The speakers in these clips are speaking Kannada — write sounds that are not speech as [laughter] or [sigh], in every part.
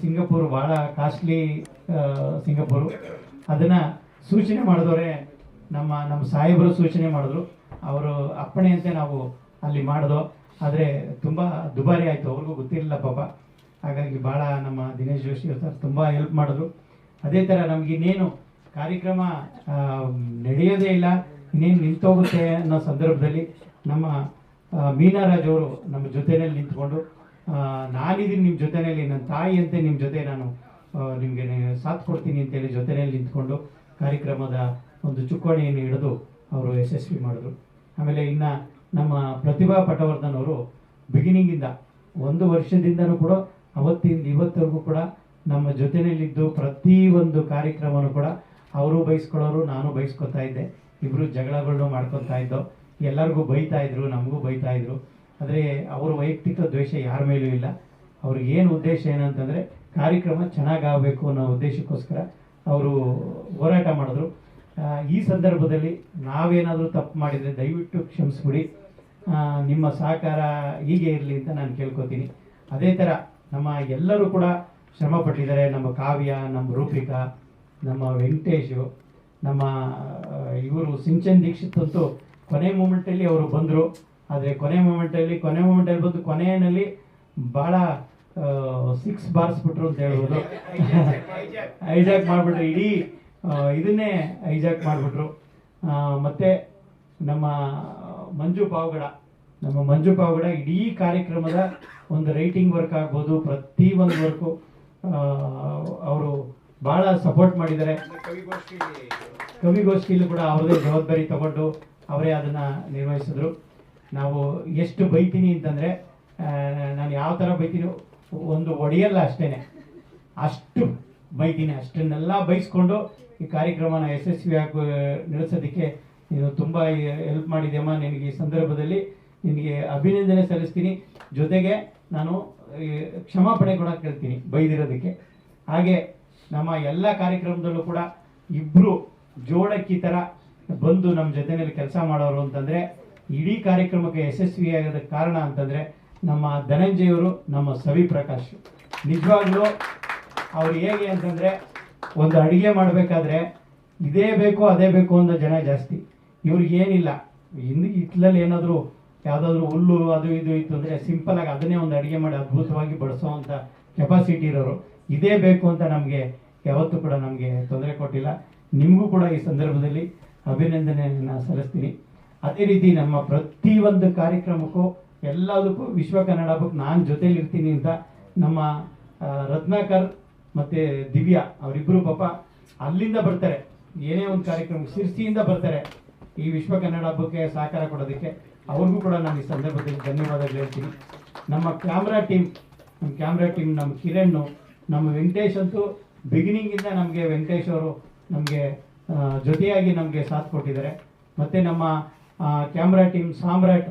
ಸಿಂಗಪೂರ್ ಬಹಳ ಕಾಸ್ಟ್ಲಿ ಸಿಂಗಪುರು. ಅದನ್ನ ಸೂಚನೆ ಮಾಡಿದವರೇ ನಮ್ಮ ನಮ್ಮ ಸಾಹೇಬರು ಸೂಚನೆ ಮಾಡಿದ್ರು. ಅವರು ಅಪ್ಪಣೆಯಂತೆ ನಾವು ಅಲ್ಲಿ ಮಾಡಿದೋ, ಆದರೆ ತುಂಬ ದುಬಾರಿ ಆಯಿತು. ಅವ್ರಿಗೂ ಗೊತ್ತಿರಲಿಲ್ಲ ಪಾಪ. ಹಾಗಾಗಿ ಭಾಳ ನಮ್ಮ ದಿನೇಶ್ ಜೋಶಿ ಸರ್ ತುಂಬ ಹೆಲ್ಪ್ ಮಾಡಿದ್ರು. ಅದೇ ಥರ ನಮ್ಗೆ ಇನ್ನೇನು ಕಾರ್ಯಕ್ರಮ ನಡೆಯೋದೇ ಇಲ್ಲ, ಇನ್ನೇನು ನಿಂತೋಗುತ್ತೆ ಅನ್ನೋ ಸಂದರ್ಭದಲ್ಲಿ ನಮ್ಮ ಮೀನಾರಾಜ್ ಅವರು ನಮ್ಮ ಜೊತೆಯಲ್ಲಿ ನಿಂತ್ಕೊಂಡು ನಾನಿದ್ದೀನಿ ನಿಮ್ಮ ಜೊತೆಯಲ್ಲಿ ನನ್ನ ತಾಯಿಯಂತೆ ನಿಮ್ಮ ಜೊತೆ ನಾನು ನಿಮಗೆ ನಿಮ್ಗೆ ಸಾಥ್ ಕೊಡ್ತೀನಿ ಅಂತೇಳಿ ಜೊತೆಯಲ್ಲಿ ನಿಂತ್ಕೊಂಡು ಕಾರ್ಯಕ್ರಮದ ಒಂದು ಚುಕ್ಕಾಣಿಯನ್ನು ಹಿಡಿದು ಅವರು ಯಶಸ್ವಿ ಮಾಡಿದ್ರು. ಆಮೇಲೆ ಇನ್ನು ನಮ್ಮ ಪ್ರತಿಭಾ ಪಟವರ್ಧನ್ ಅವರು ಬಿಗಿನಿಂಗಿಂದ ಒಂದು ವರ್ಷದಿಂದನೂ ಕೂಡ, ಅವತ್ತಿಂದ ಇವತ್ತಿಗೂ ಕೂಡ ನಮ್ಮ ಜೊತೆಯಲ್ಲಿದ್ದು ಪ್ರತಿ ಒಂದು ಕಾರ್ಯಕ್ರಮನೂ ಕೂಡ ಅವರು ಬಯಸ್ಕೊಳ್ಳೋರು, ನಾನು ಬಯಸ್ಕೊತಾ ಇದ್ದೆ. ಇಬ್ಬರು ಜಗಳಗಳನ್ನೂ ಮಾಡ್ಕೊತಾ ಇದ್ದೋ, ಎಲ್ಲರಿಗೂ ಬೈತಾ ಇದ್ರು, ನಮಗೂ ಬೈತಾ ಇದ್ರು. ಆದರೆ ಅವರ ವೈಯಕ್ತಿಕ ದ್ವೇಷ ಯಾರ ಮೇಲೂ ಇಲ್ಲ. ಅವ್ರಿಗೆ ಏನು ಉದ್ದೇಶ ಏನಂತಂದರೆ ಕಾರ್ಯಕ್ರಮ ಚೆನ್ನಾಗಾಗಬೇಕು ಅನ್ನೋ ಉದ್ದೇಶಕ್ಕೋಸ್ಕರ ಅವರು ಹೋರಾಟ ಮಾಡಿದ್ರು. ಈ ಸಂದರ್ಭದಲ್ಲಿ ನಾವೇನಾದರೂ ತಪ್ಪು ಮಾಡಿದರೆ ದಯವಿಟ್ಟು ಕ್ಷಮಿಸ್ಬಿಡಿ. ನಿಮ್ಮ ಸಹಕಾರ ಹೀಗೆ ಇರಲಿ ಅಂತ ನಾನು ಕೇಳ್ಕೊತೀನಿ. ಅದೇ ಥರ ನಮ್ಮ ಎಲ್ಲರೂ ಕೂಡ ಶ್ರಮ ಪಟ್ಟಿದ್ದಾರೆ. ನಮ್ಮ ಕಾವ್ಯ, ನಮ್ಮ ರೂಪಿಕಾ, ನಮ್ಮ ವೆಂಕಟೇಶು, ನಮ್ಮ ಇವರು ಸಿಂಚನ್ ದೀಕ್ಷಿತ್ ಅಂತೂ ಕೊನೆ ಮೂಮೆಂಟಲ್ಲಿ ಅವರು ಬಂದರು. ಆದರೆ ಕೊನೆ ಮೂಮೆಂಟಲ್ಲಿ ಕೊನೆ ಮೂಮೆಂಟಲ್ಲಿ ಬಂದು ಕೊನೆಯಲ್ಲಿ ಭಾಳ ಸಿಕ್ಸ್ ಬಾರಿಸ್ಬಿಟ್ರು ಅಂತ ಹೇಳ್ಬೋದು. [laughs] ಐಜಾಕ್ ಮಾಡಿಬಿಟ್ರು ಇಡೀ ಇದನ್ನೇ ಐಜಾಕ್ ಮಾಡಿಬಿಟ್ರು. ಮತ್ತೆ ನಮ್ಮ ಮಂಜು ಪಾವಗಡ ನಮ್ಮ ಮಂಜು ಪಾವಗಡ ಇಡೀ ಕಾರ್ಯಕ್ರಮದ ಒಂದು ರೈಟಿಂಗ್ ವರ್ಕ್ ಆಗ್ಬೋದು ಪ್ರತಿ ಒಂದು ವರ್ಕು ಅವರು ಭಾಳ ಸಪೋರ್ಟ್ ಮಾಡಿದ್ದಾರೆ. ಕವಿಗೋಷ್ಠಿಯಲ್ಲೂ ಕೂಡ ಅವರದೇ ಜವಾಬ್ದಾರಿ ತಗೊಂಡು ಅವರೇ ಅದನ್ನ ನಿರ್ವಹಿಸಿದ್ರು. ನಾವು ಎಷ್ಟು ಬೈತೀನಿ ಅಂತಂದ್ರೆ ನಾನು ಯಾವ ಥರ ಬೈತೀನಿ, ಒಂದು ಒಡೆಯಲ್ಲ ಅಷ್ಟೇನೆ. ಅಷ್ಟು ಬೈತೀನಿ. ಅಷ್ಟನ್ನೆಲ್ಲ ಬೈಸ್ಕೊಂಡು ಈ ಕಾರ್ಯಕ್ರಮನ ಯಶಸ್ವಿಯಾಗಿ ನಡೆಸೋದಕ್ಕೆ ನೀನು ತುಂಬ ಹೆಲ್ಪ್ ಮಾಡಿದೆಯಮ್ಮ. ನಿನಗೆ ಈ ಸಂದರ್ಭದಲ್ಲಿ ನಿನಗೆ ಅಭಿನಂದನೆ ಸಲ್ಲಿಸ್ತೀನಿ. ಜೊತೆಗೆ ನಾನು ಕ್ಷಮಾಪಣೆ ಕೂಡ ಕೇಳ್ತೀನಿ ಬೈದಿರೋದಕ್ಕೆ. ಹಾಗೆ ನಮ್ಮ ಎಲ್ಲ ಕಾರ್ಯಕ್ರಮದಲ್ಲೂ ಕೂಡ ಇಬ್ರು ಜೋಡಕ್ಕಿ ಥರ ಬಂದು ನಮ್ಮ ಜೊತೆಯಲ್ಲಿ ಕೆಲಸ ಮಾಡೋರು ಅಂತಂದ್ರೆ ಇಡೀ ಕಾರ್ಯಕ್ರಮಕ್ಕೆ ಯಶಸ್ವಿಯಾಗದ ಕಾರಣ ಅಂತಂದ್ರೆ ನಮ್ಮ ಧನಂಜಯವರು ನಮ್ಮ ಸವಿ ಪ್ರಕಾಶ್. ನಿಜವಾಗ್ಲೂ ಅವ್ರು ಹೇಗೆ ಅಂತಂದ್ರೆ ಒಂದು ಅಡಿಗೆ ಮಾಡಬೇಕಾದ್ರೆ ಇದೇ ಬೇಕು, ಅದೇ ಬೇಕು ಅಂತ ಜನ ಜಾಸ್ತಿ. ಇವ್ರಿಗೆ ಏನಿಲ್ಲ. ಹಿಂದೆ ಇತ್ಲಲ್ಲಿ ಏನಾದರೂ ಯಾವುದಾದ್ರೂ ಹುಲ್ಲು ಅದು ಇದು ಇತ್ತು ಅಂದರೆ ಸಿಂಪಲ್ ಆಗಿ ಅದನ್ನೇ ಒಂದು ಅಡಿಗೆ ಮಾಡಿ ಅದ್ಭುತವಾಗಿ ಬಡಿಸೋವಂಥ ಕೆಪಾಸಿಟಿ ಇರೋರು. ಇದೇ ಬೇಕು ಅಂತ ನಮಗೆ ಯಾವತ್ತೂ ಕೂಡ ನಮಗೆ ತೊಂದರೆ ಕೊಟ್ಟಿಲ್ಲ. ನಿಮಗೂ ಕೂಡ ಈ ಸಂದರ್ಭದಲ್ಲಿ ಅಭಿನಂದನೆಯನ್ನು ಸಲ್ಲಿಸ್ತೀನಿ. ಅದೇ ರೀತಿ ನಮ್ಮ ಪ್ರತಿಯೊಂದು ಕಾರ್ಯಕ್ರಮಕ್ಕೂ ಎಲ್ಲದಕ್ಕೂ ವಿಶ್ವ ಕನ್ನಡ ಬುಕ್ ನಾನು ಜೊತೆಲಿ ಇರ್ತೀನಿ ಅಂತ ನಮ್ಮ ರತ್ನಾಕರ್ ಮತ್ತು ದಿವ್ಯಾ ಅವರಿಬ್ಬರು ಪಾಪ ಅಲ್ಲಿಂದ ಬರ್ತಾರೆ. ಏನೇ ಒಂದು ಕಾರ್ಯಕ್ರಮ ಶಿರ್ಸಿಯಿಂದ ಬರ್ತಾರೆ. ಈ ವಿಶ್ವ ಕನ್ನಡ ಹಬ್ಬಕ್ಕೆ ಸಹಕಾರ ಕೊಡೋದಕ್ಕೆ ಅವ್ರಿಗೂ ಕೂಡ ನಾನು ಈ ಸಂದರ್ಭದಲ್ಲಿ ಧನ್ಯವಾದಗಳು ಹೇಳ್ತೀನಿ. ನಮ್ಮ ಕ್ಯಾಮ್ರಾ ಟೀಮ್, ನಮ್ಮ ಕ್ಯಾಮ್ರಾ ಟೀಮ್ ನಮ್ಮ ಕಿರಣ್ ನಮ್ಮ ವೆಂಕಟೇಶ್ ಅಂತೂ ಬಿಗಿನಿಂಗಿಂದ ನಮಗೆ ವೆಂಕಟೇಶ್ ಅವರು ನಮಗೆ ಜೊತೆಯಾಗಿ ನಮಗೆ ಸಾಥ್ ಕೊಟ್ಟಿದ್ದಾರೆ. ಮತ್ತು ನಮ್ಮ camera team Samrat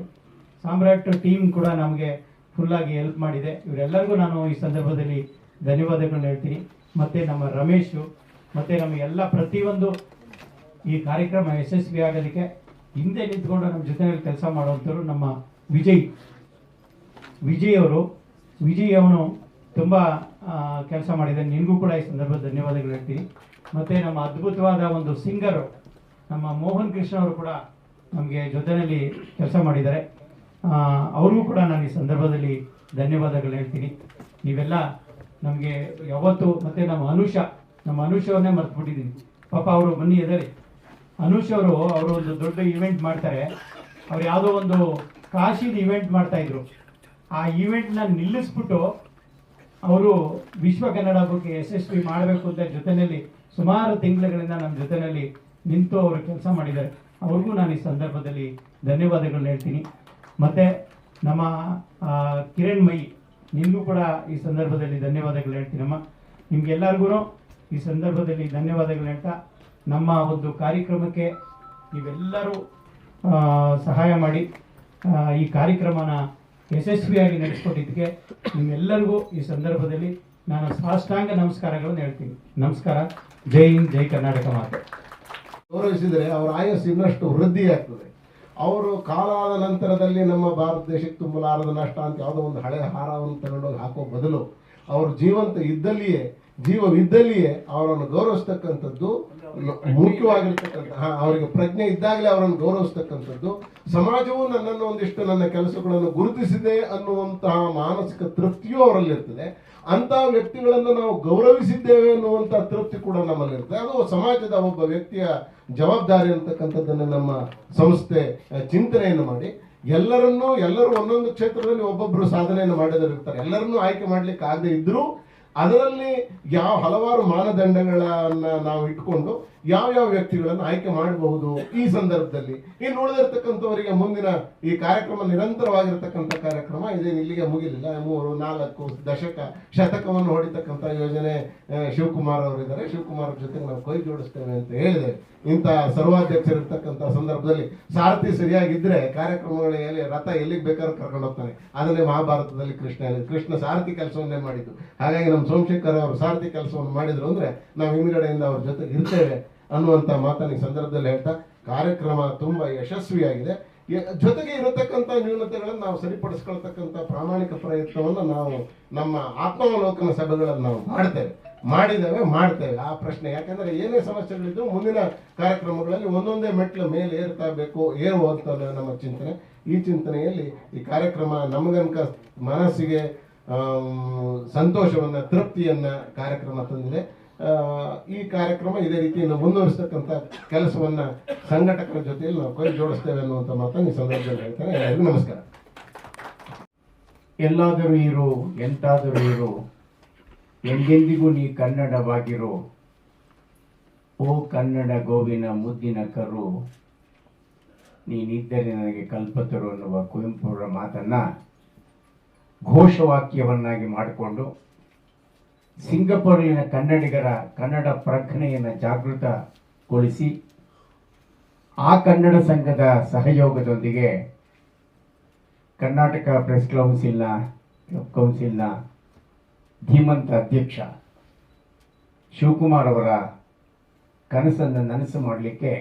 Samrat team ಕೂಡ ನಮಗೆ ಫುಲ್ಲಾಗಿ ಹೆಲ್ಪ್ ಮಾಡಿದೆ. ಇವರೆಲ್ಲರಿಗೂ ನಾನು ಈ ಸಂದರ್ಭದಲ್ಲಿ ಧನ್ಯವಾದಗಳನ್ನ ಹೇಳ್ತೀನಿ. ಮತ್ತು ನಮ್ಮ ರಮೇಶು, ಮತ್ತು ನಮ್ಮ ಎಲ್ಲ ಪ್ರತಿಯೊಂದು ಈ ಕಾರ್ಯಕ್ರಮ ಯಶಸ್ವಿ ಆಗೋದಕ್ಕೆ ಹಿಂದೆ ನಿಂತ್ಕೊಂಡು ನಮ್ಮ ಜೊತೆಯಲ್ಲಿ ಕೆಲಸ ಮಾಡುವಂಥವ್ರು ನಮ್ಮ ವಿಜಯ್. ವಿಜಯ್ ಅವರು, ವಿಜಯ್ ಅವನು ತುಂಬ ಕೆಲಸ ಮಾಡಿದೆ ನಿನಗೂ ಕೂಡ ಈ ಸಂದರ್ಭದಲ್ಲಿ ಧನ್ಯವಾದಗಳು ಹೇಳ್ತೀನಿ. ಮತ್ತು ನಮ್ಮ ಅದ್ಭುತವಾದ ಒಂದು ಸಿಂಗರು ನಮ್ಮ ಮೋಹನ್ ಕೃಷ್ಣ ಅವರು ಕೂಡ ನಮಗೆ ಜೊತೆಯಲ್ಲಿ ಕೆಲಸ ಮಾಡಿದ್ದಾರೆ. ಅವ್ರಿಗೂ ಕೂಡ ನಾನು ಈ ಸಂದರ್ಭದಲ್ಲಿ ಧನ್ಯವಾದಗಳು ಹೇಳ್ತೀನಿ. ನೀವೆಲ್ಲ ನಮಗೆ ಯಾವತ್ತು ಮತ್ತು ನಮ್ಮ ಅನುಷ, ನಮ್ಮ ಅನುಷವನ್ನೇ ಮರ್ತ್ಬಿಟ್ಟಿದ್ದೀನಿ ಪಾಪ ಅವರು ಬನ್ನಿ ಇದ್ದಾರೆ ಅನುಷ್ ಅವರು ಅವರು ಒಂದು ದೊಡ್ಡ ಈವೆಂಟ್ ಮಾಡ್ತಾರೆ. ಅವ್ರು ಯಾವುದೋ ಒಂದು ಕಾಶಿದ ಇವೆಂಟ್ ಮಾಡ್ತಾ ಇದ್ರು. ಆ ಇವೆಂಟ್ನ ನಿಲ್ಲಿಸ್ಬಿಟ್ಟು ಅವರು ವಿಶ್ವ ಕನ್ನಡ ಬಗ್ಗೆ ಯಶಸ್ವಿ ಮಾಡಬೇಕು ಅಂತ ಜೊತೆಯಲ್ಲಿ ಸುಮಾರು ತಿಂಗಳುಗಳಿಂದ ನಮ್ಮ ಜೊತೆಯಲ್ಲಿ ನಿಂತು ಅವರು ಕೆಲಸ ಮಾಡಿದ್ದಾರೆ. ಅವ್ರಿಗೂ ನಾನು ಈ ಸಂದರ್ಭದಲ್ಲಿ ಧನ್ಯವಾದಗಳನ್ನ ಹೇಳ್ತೀನಿ. ಮತ್ತೆ ನಮ್ಮ ಕಿರಣ್ ಮೈ, ನಿಮಗೂ ಕೂಡ ಈ ಸಂದರ್ಭದಲ್ಲಿ ಧನ್ಯವಾದಗಳು ಹೇಳ್ತೀನಮ್ಮ ನಿಮ್ಗೆಲ್ಲರಿಗೂ ಈ ಸಂದರ್ಭದಲ್ಲಿ ಧನ್ಯವಾದಗಳು ಹೇಳ್ತಾ, ನಮ್ಮ ಒಂದು ಕಾರ್ಯಕ್ರಮಕ್ಕೆ ನೀವೆಲ್ಲರೂ ಸಹಾಯ ಮಾಡಿ ಈ ಕಾರ್ಯಕ್ರಮನ ಯಶಸ್ವಿಯಾಗಿ ನಡೆಸ್ಕೊಟ್ಟಿದ್ದಕ್ಕೆ ನಿಮ್ಮೆಲ್ಲರಿಗೂ ಈ ಸಂದರ್ಭದಲ್ಲಿ ನಾನು ಸಾಷ್ಟಾಂಗ ನಮಸ್ಕಾರಗಳನ್ನು ಹೇಳ್ತೀನಿ. ನಮಸ್ಕಾರ. ಜೈ ಹಿಂದ್, ಜೈ ಕರ್ನಾಟಕ ಮಾತೆ. ಗೌರವಿಸಿದರೆ ಅವರ ಆಯಸ್ಸು ಇನ್ನಷ್ಟು ವೃದ್ಧಿಯಾಗ್ತದೆ ಅವರು ಕಾಲಾದ ನಂತರದಲ್ಲಿ ನಮ್ಮ ಭಾರತ ದೇಶಕ್ಕೆ ತುಂಬಲಾರದ ನಷ್ಟ ಅಂತ ಯಾವುದೋ ಒಂದು ಹಳೆ ಹಾರವನ್ನು ತಗೊಂಡೋಗಿ ಹಾಕೋ ಬದಲು, ಅವರು ಜೀವಂತ ಇದ್ದಲ್ಲಿಯೇ, ಜೀವವಿದ್ದಲ್ಲಿಯೇ ಅವರನ್ನು ಗೌರವಿಸ್ತಕ್ಕಂಥದ್ದು ಮುಖ್ಯವಾಗಿರ್ತಕ್ಕಂಥ ಹಾ, ಅವರಿಗೆ ಪ್ರಜ್ಞೆ ಇದ್ದಾಗಲೇ ಅವರನ್ನು ಗೌರವಿಸ್ತಕ್ಕಂಥದ್ದು. ಸಮಾಜವು ನನ್ನನ್ನು ಒಂದಿಷ್ಟು ನನ್ನ ಕೆಲಸಗಳನ್ನು ಗುರುತಿಸಿದೆ ಅನ್ನುವಂತಹ ಮಾನಸಿಕ ತೃಪ್ತಿಯೂ ಅವರಲ್ಲಿರ್ತದೆ. ಅಂತಹ ವ್ಯಕ್ತಿಗಳನ್ನು ನಾವು ಗೌರವಿಸಿದ್ದೇವೆ ಅನ್ನುವಂಥ ತೃಪ್ತಿ ಕೂಡ ನಮ್ಮಲ್ಲಿರ್ತದೆ ಅದು ಸಮಾಜದ ಒಬ್ಬ ವ್ಯಕ್ತಿಯ ಜವಾಬ್ದಾರಿ ಅಂತಕ್ಕಂಥದ್ದನ್ನು ನಮ್ಮ ಸಂಸ್ಥೆ ಚಿಂತನೆಯನ್ನು ಮಾಡಿ. ಎಲ್ಲರನ್ನೂ ಎಲ್ಲರೂ ಒಂದೊಂದು ಕ್ಷೇತ್ರದಲ್ಲಿ ಒಬ್ಬೊಬ್ಬರು ಸಾಧನೆಯನ್ನು ಮಾಡಿದರಿರ್ತಾರೆ ಎಲ್ಲರನ್ನೂ ಆಯ್ಕೆ ಮಾಡ್ಲಿಕ್ಕೆ ಆಗದೆ ಇದ್ರೂ ಅದರಲ್ಲಿ ಯಾವ ಹಲವಾರು ಮಾನದಂಡಗಳನ್ನ ನಾವು ಇಟ್ಕೊಂಡು ಯಾವ ಯಾವ ವ್ಯಕ್ತಿಗಳನ್ನು ಆಯ್ಕೆ ಮಾಡಬಹುದು ಈ ಸಂದರ್ಭದಲ್ಲಿ? ಇನ್ನು ಉಳಿದಿರ್ತಕ್ಕಂಥವರಿಗೆ ಮುಂದಿನ ಈ ಕಾರ್ಯಕ್ರಮ ನಿರಂತರವಾಗಿರ್ತಕ್ಕಂಥ ಕಾರ್ಯಕ್ರಮ ಇದೇನು ಇಲ್ಲಿಗೆ ಮುಗಿಲಿಲ್ಲ. ಮೂರು, ನಾಲ್ಕು ದಶಕ, ಶತಕವನ್ನು ಹೊಡಿತಕ್ಕಂಥ ಯೋಜನೆ ಶಿವಕುಮಾರ್ ಅವರಿದ್ದಾರೆ ಶಿವಕುಮಾರ್ ಅವ್ರ ಜೊತೆಗೆ ನಾವು ಕೈ ಜೋಡಿಸ್ತೇವೆ ಅಂತ ಹೇಳಿದೆ. ಇಂಥ ಸರ್ವಾಧ್ಯಕ್ಷರಿರ್ತಕ್ಕಂಥ ಸಂದರ್ಭದಲ್ಲಿ ಸಾರಥಿ ಸರಿಯಾಗಿದ್ರೆ ಕಾರ್ಯಕ್ರಮಗಳಲ್ಲಿ ರಥ ಎಲ್ಲಿಗೆ ಬೇಕಾದ್ರೂ ಕರ್ಕೊಂಡು ಹೋಗ್ತಾನೆ ಅದನ್ನೇ ಮಹಾಭಾರತದಲ್ಲಿ ಕೃಷ್ಣ ಕೃಷ್ಣ ಸಾರಥಿ ಕೆಲಸವನ್ನೇ ಮಾಡಿದ್ದು. ಹಾಗಾಗಿ ನಮ್ಮ ಸೋಮಶೇಖರ್ ಅವರು ಸಾರಥಿ ಕೆಲಸವನ್ನು ಮಾಡಿದ್ರು ಅಂದ್ರೆ ನಾವು ಹಿಂದ್ಗಡೆಯಿಂದ ಅವ್ರ ಜೊತೆ ಇರ್ತೇವೆ. ಅನ್ನುವಂಥ ಮಾತನ್ನ ಸಂದರ್ಭದಲ್ಲಿ ಹೇಳ್ತಾ, ಕಾರ್ಯಕ್ರಮ ತುಂಬಾ ಯಶಸ್ವಿಯಾಗಿದೆ. ಜೊತೆಗೆ ಇರತಕ್ಕಂಥ ನ್ಯೂನತೆಗಳನ್ನು ನಾವು ಸರಿಪಡಿಸ್ಕೊಳ್ತಕ್ಕಂಥ ಪ್ರಾಮಾಣಿಕ ಪ್ರಯತ್ನವನ್ನು ನಾವು ನಮ್ಮ ಆತ್ಮಾವಲೋಕನ ಸಭೆಗಳನ್ನು ನಾವು ಮಾಡ್ತೇವೆ. ಮಾಡಿದ್ದೇವೆ, ಮಾಡ್ತೇವೆ. ಆ ಪ್ರಶ್ನೆ, ಯಾಕಂದ್ರೆ ಏನೇ ಸಮಸ್ಯೆಗಳಿದ್ದು ಮುಂದಿನ ಕಾರ್ಯಕ್ರಮಗಳಲ್ಲಿ ಒಂದೊಂದೇ ಮೆಟ್ಲು ಮೇಲೆ ಏರ್ತಾ ಬೇಕು ಏರುವಂತ ನಮ್ಮ ಚಿಂತನೆ. ಈ ಚಿಂತನೆಯಲ್ಲಿ ಈ ಕಾರ್ಯಕ್ರಮ ನಮಗನ್ಕ ಮನಸ್ಸಿಗೆ ಸಂತೋಷವನ್ನ, ತೃಪ್ತಿಯನ್ನ ಕಾರ್ಯಕ್ರಮ ತಂದಿದೆ. ಈ ಕಾರ್ಯಕ್ರಮ ಇದೇ ರೀತಿ ಮುಂದುವರಿಸ್ತಕ್ಕಂಥ ಕೆಲಸವನ್ನ ಸಂಘಟಕರ ಜೊತೆಯಲ್ಲಿ ನಾವು ಕೈ ಜೋಡಿಸ್ತೇವೆ ಅನ್ನುವಂಥ ಮಾತನ್ನು ಈ ಸಂದರ್ಭದಲ್ಲಿ ಹೇಳ್ತಾರೆ. ಎಲ್ಲರಿಗೂ ನಮಸ್ಕಾರ. ಎಲ್ಲಾದರೂ ಇರು, ಎಂತಾದರೂ ಇರು, ಎಂದೆಂದಿಗೂ ನೀ ಕನ್ನಡವಾಗಿರು. ಓ ಕನ್ನಡ ಗೋವಿನ ಮುದ್ದಿನ ಕರು, ನೀನಿದ್ದರೆ ನನಗೆ ಕಲ್ಪತರು ಅನ್ನುವ ಕುವೆಂಪುರ ಮಾತನ್ನ ಘೋಷವಾಕ್ಯವನ್ನಾಗಿ ಮಾಡಿಕೊಂಡು ಸಿಂಗಪೂರಿನ ಕನ್ನಡಿಗರ ಕನ್ನಡ ಪ್ರಜ್ಞೆಯನ್ನು ಜಾಗೃತಗೊಳಿಸಿ ಆ ಕನ್ನಡ ಸಂಘದ ಸಹಯೋಗದೊಂದಿಗೆ ಕರ್ನಾಟಕ ಪ್ರೆಸ್ ಕೌನ್ಸಿಲ್ನ ಕೌನ್ಸಿಲ್ನ ಧೀಮಂತ ಅಧ್ಯಕ್ಷ ಶಿವಕುಮಾರ್ ಅವರ ಕನಸನ್ನು ನನಸು ಮಾಡಲಿಕ್ಕೆ